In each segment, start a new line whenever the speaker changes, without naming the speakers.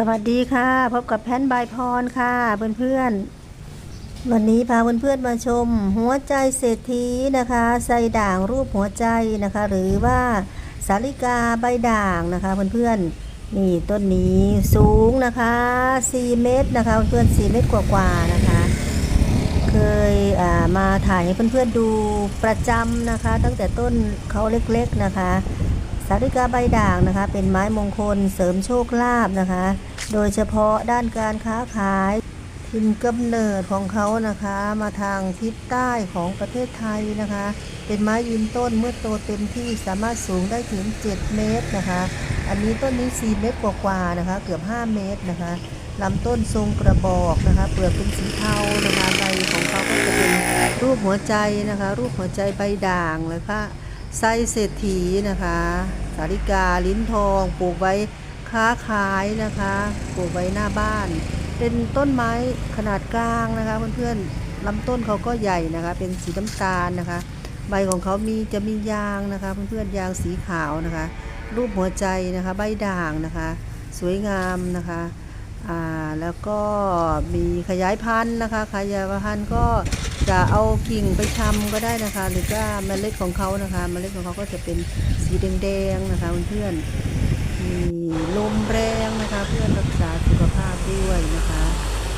สวัสดีค่ะ พบกับแพนบายพรค่ะ เพื่อนๆ วันนี้พาเพื่อนๆมาชม หัวใจเศรษฐีนะคะใส่ด่างรูปหัวใจนะคะ หรือว่าสาลิกาใบด่างนะคะ เพื่อนๆนี่ต้นนี้สูงนะคะ4เมตรนะคะเพื่อนๆ4เมตรกว่าๆนะคะ เคยมาถ่ายให้เพื่อนๆดูประจำนะคะ ตั้งแต่ต้นเขาเล็กๆนะคะ สาริกาใบด่างนะคะ เป็นไม้มงคลเสริมโชคลาภนะคะ โดยเฉพาะด้านการค้าขายทินกำเนิดของเขานะคะ มาทางทิศใต้ของประเทศไทยนะคะ เป็นไม้ยืนต้นเมื่อโตเต็มที่สามารถสูงได้ถึง 7 เมตรนะคะ อันนี้ต้นนี้ 4 เมตรกว่าๆนะคะ เกือบ 5 เมตรนะคะลำต้นทรงกระบอกนะคะ เปลือกเป็นสีเทานะคะใบของเขาก็จะเป็นรูปหัวใจนะคะ รูปหัวใจใบด่างเลยค่ะไส้เศรษฐีนะคะ สาริกาลิ้นทอง ปลูกไว้ค้าขายนะคะ ปลูกไว้หน้าบ้าน เป็นต้นไม้ขนาดกลางนะคะ เพื่อนๆลำต้นเขาก็ใหญ่นะคะ เป็นสีน้ำตาลนะคะ ใบของเขามีจะมียางนะคะเพื่อนๆยางสีขาวนะคะ รูปหัวใจนะคะ ใบด่างนะคะ สวยงามนะคะอ่าแล้วก็มีขยายพันธุ์นะคะขยายพันธุ์ก็ จะเอากิ่งไปชำก็ได้นะคะ หรือว่าเมล็ดของเขานะคะ เมล็ดของเขาก็จะเป็นสีแดงๆนะคะเพื่อนมีลมแรงนะคะ เพื่อรักษาสุขภาพด้วยนะคะ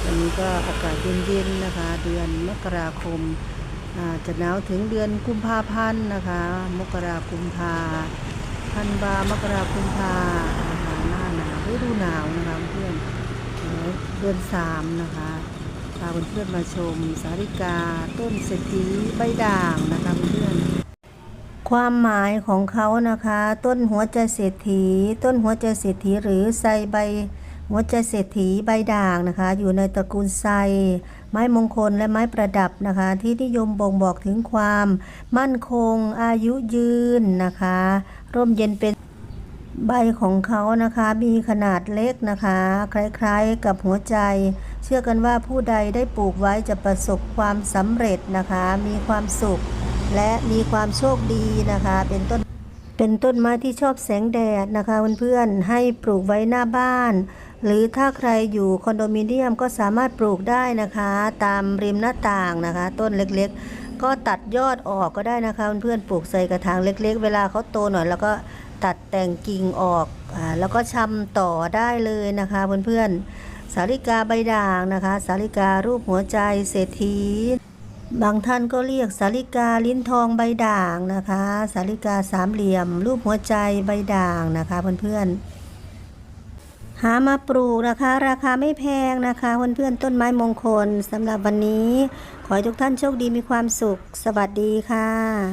วันนี้ก็อากาศเย็นๆนะคะ เดือนมกราคมาจะหนาวถึงเดือนกุมภาพันธ์นะคะ มกรากุมภาพันบามกรากุมภาหน้าหนาวฤดูหนาวนะคะเพื่อนเดือนสามนะคะ พาเพื่อนๆมาชม สาริกา ต้นเศรษฐีใบด่างนะคะเพื่อนๆความหมายของเขานะคะ ต้นหัวใจเศรษฐี ต้นหัวใจเศรษฐีหรือไซใบหัวใจเศรษฐีใบด่างนะคะ อยู่ในตระกูลไซไม้มงคลและไม้ประดับนะคะ ที่นิยมบ่งบอกถึงความ มั่นคงอายุยืนนะคะ ร่มเย็นเป็น ใบของเขานะคะมีขนาดเล็กนะคะ คล้ายๆกับหัวใจ เชื่อกันว่าผู้ใดได้ปลูกไว้จะประสบความสำเร็จนะคะ มีความสุข และมีความโชคดีนะคะ เป็นต้นเป็นต้นไม้ที่ชอบแสงแดดนะคะเพื่อนๆให้ปลูกไว้หน้าบ้าน หรือถ้าใครอยู่คอนโดมิเนียมก็สามารถปลูกได้นะคะ ตามริมหน้าต่างนะคะ ต้นเล็กๆ ก็ตัดยอดออกก็ได้นะคะเพื่อนๆปลูกใส่กระถางเล็ก ๆ เวลาเขาโตหน่อยแล้วก็ ตัดแต่งกิ่งออกอแล้วก็ชำต่อได้เลยนะคะเพื่อนๆสาริกาใบด่างนะคะ สาริการูปหัวใจเศรษฐีบางท่านก็เรียกสาลิกาลิ้นทองใบด่างนะคะ สาลิกาสามเหลี่ยม รูปหัวใจใบด่างนะคะเพื่อนๆหามาปลูกนะคะ ราคาไม่แพงนะคะเพื่อนๆต้นไม้มงคลสำหรับวันนี้ ขอให้ทุกท่านโชคดีมีความสุข สวัสดีค่ะ